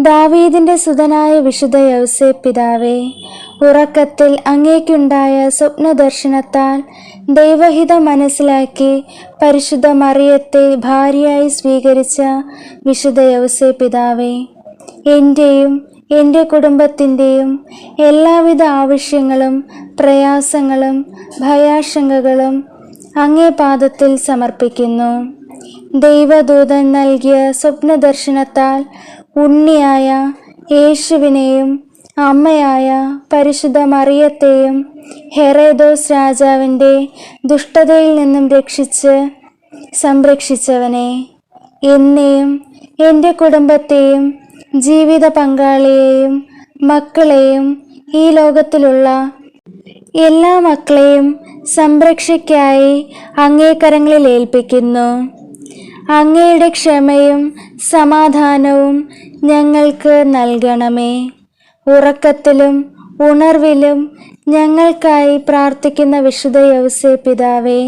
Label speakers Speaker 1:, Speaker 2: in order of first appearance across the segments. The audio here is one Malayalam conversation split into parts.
Speaker 1: ദാവീദിന്റെ സുതനായ വിശുദ്ധ യൗസേ പിതാവേ ഉറക്കത്തിൽ അങ്ങേക്കുണ്ടായ സ്വപ്നദർശനത്താൽ ദൈവഹിതം മനസ്സിലാക്കി പരിശുദ്ധ മറിയത്തെ ഭാര്യയായി സ്വീകരിച്ച വിശുദ്ധ യൗസേ പിതാവേ എന്റെയും എന്റെ കുടുംബത്തിന്റെയും എല്ലാവിധ ആവശ്യങ്ങളും പ്രയാസങ്ങളും ഭയാശങ്കകളും അങ്ങേ പാദത്തിൽ സമർപ്പിക്കുന്നു. ദൈവദൂതൻ നൽകിയ സ്വപ്നദർശനത്താൽ ഉണ്ണിയായ യേശുവിനെയും അമ്മയായ പരിശുദ്ധ മറിയത്തെയും ഹെറേദോസ് രാജാവിന്റെ ദുഷ്ടതയിൽ നിന്നും രക്ഷിച്ച് സംരക്ഷിച്ചവനെ. എന്നെയും എന്റെ കുടുംബത്തെയും ജീവിത പങ്കാളിയെയും മക്കളെയും ഈ ലോകത്തിലുള്ള എല്ലാ മക്കളെയും സംരക്ഷയ്ക്കായി അങ്ങേക്കരങ്ങളിൽ ഏൽപ്പിക്കുന്നു. അങ്ങയുടെ ക്ഷമയും സമാധാനവും ഞങ്ങൾക്ക് നൽകണമേ. ഉറക്കത്തിലും ഉണർവിലും ഞങ്ങൾക്കായി പ്രാർത്ഥിക്കുന്ന വിശുദ്ധ യൗസേ പിതാവേ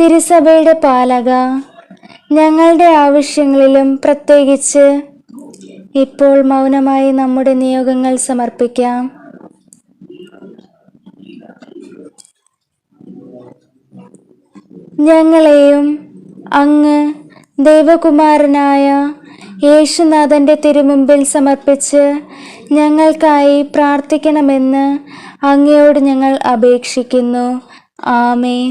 Speaker 1: തിരുസഭയുടെ പാലക ഞങ്ങളുടെ ആവശ്യങ്ങളിലും പ്രത്യേകിച്ച് ഇപ്പോൾ മൗനമായി നമ്മുടെ നിയോഗങ്ങൾ സമർപ്പിക്കാം. ഞങ്ങളെയും അങ്ങ് ദൈവകുമാരനായ യേശുനാഥന്റെ തിരുമുമ്പിൽ സമർപ്പിച്ച് ഞങ്ങൾക്കായി പ്രാർത്ഥിക്കണമെന്ന് അങ്ങയോട് ഞങ്ങൾ അപേക്ഷിക്കുന്നു. ആമേൻ.